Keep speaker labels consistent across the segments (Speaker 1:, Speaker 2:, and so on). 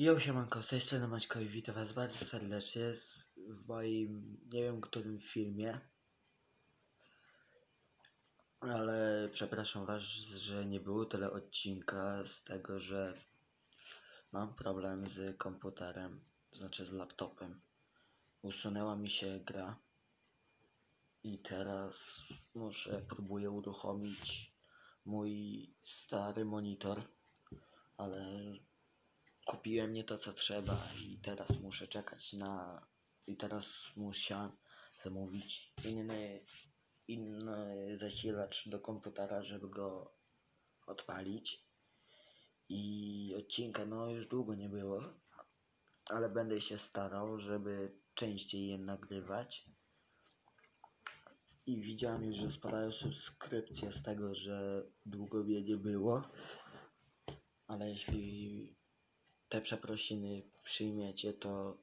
Speaker 1: Jo, siemanko, z tej strony Maćko i witam was bardzo serdecznie w moim, nie wiem którym filmie. Ale przepraszam was, że nie było tyle odcinka z tego, że mam problem z komputerem, znaczy z laptopem. Usunęła mi się gra i teraz muszę, próbuję uruchomić mój stary monitor, ale kupiłem nie to co trzeba i teraz muszę czekać na i teraz muszę zamówić inny inny zasilacz do komputera, żeby go odpalić. I odcinka no już długo nie było ale będę się starał, żeby częściej je nagrywać. I widziałem już, że spadają subskrypcje z tego, że długo mnie nie było. Ale jeśli te przeprosiny przyjmiecie, to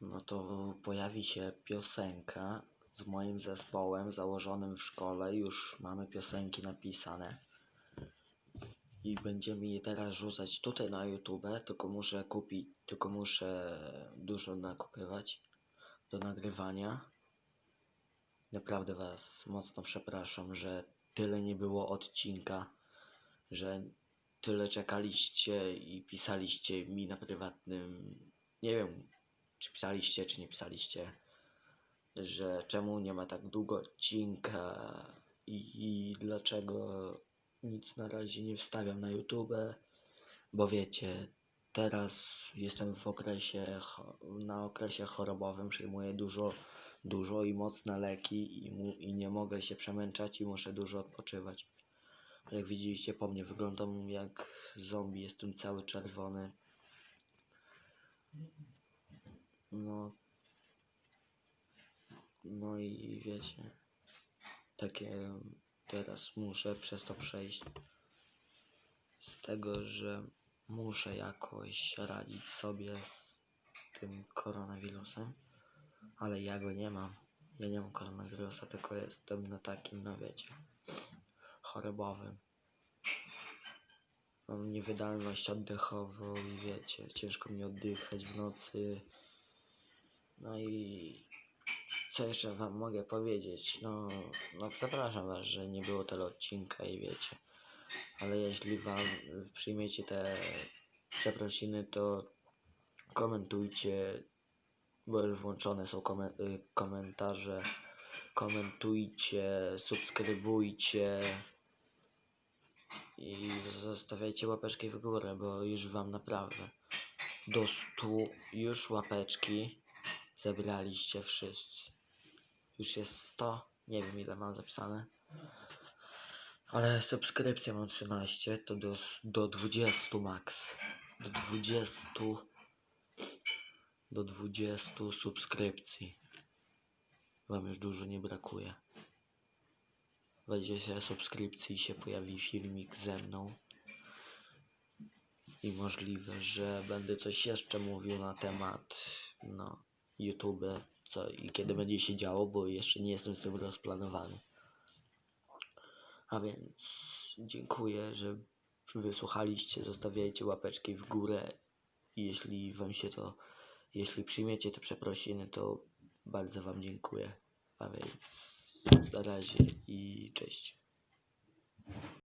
Speaker 1: no to pojawi się piosenka z moim zespołem założonym w szkole. Już mamy piosenki napisane. I będziemy je teraz rzucać tutaj na YouTube, tylko muszę kupić, tylko muszę dużo nakupywać do nagrywania. Naprawdę Was mocno przepraszam, że tyle nie było odcinka, że tyle czekaliście i pisaliście mi na prywatnym. Nie wiem, czy pisaliście, czy nie pisaliście, że czemu nie ma tak długo odcinka i, i dlaczego nic na razie nie wstawiam na YouTube, bo wiecie, teraz jestem w okresie, na okresie chorobowym, przyjmuję dużo, dużo i mocne leki i, mu, i nie mogę się przemęczać i muszę dużo odpoczywać. Jak widzicie po mnie wyglądam jak zombie, jestem cały czerwony. No. No i wiecie. Takie teraz muszę przez to przejść. Z tego, że muszę jakoś radzić sobie z tym koronawirusem. Ale ja go nie mam. Ja nie mam koronawirusa, tylko jestem na takim, no wiecie, chorobowym. Mam niewydolność oddechową i wiecie, ciężko mi oddychać w nocy. No i co jeszcze wam mogę powiedzieć? No, no przepraszam was, że nie było tyle odcinka i wiecie. Ale jeśli wam przyjmiecie te przeprosiny, to komentujcie, bo już włączone są y, komentarze. Komentujcie, subskrybujcie i zostawiajcie łapeczki w górę, bo już wam naprawdę do 100 już łapeczki zebraliście wszyscy. Już jest 100, nie wiem ile mam zapisane. Ale subskrypcję mam 13, to do, do 20 max. Do 20 do 20 subskrypcji. Wam już dużo nie brakuje. 20 subskrypcji się pojawi filmik ze mną. I możliwe, że będę coś jeszcze mówił na temat no, YouTube, co i kiedy będzie się działo, bo jeszcze nie jestem z tym rozplanowany. A więc dziękuję, że wysłuchaliście, zostawiajcie łapeczki w górę jeśli wam się to, jeśli przyjmiecie te przeprosiny, to bardzo wam dziękuję. A więc na razie i cześć.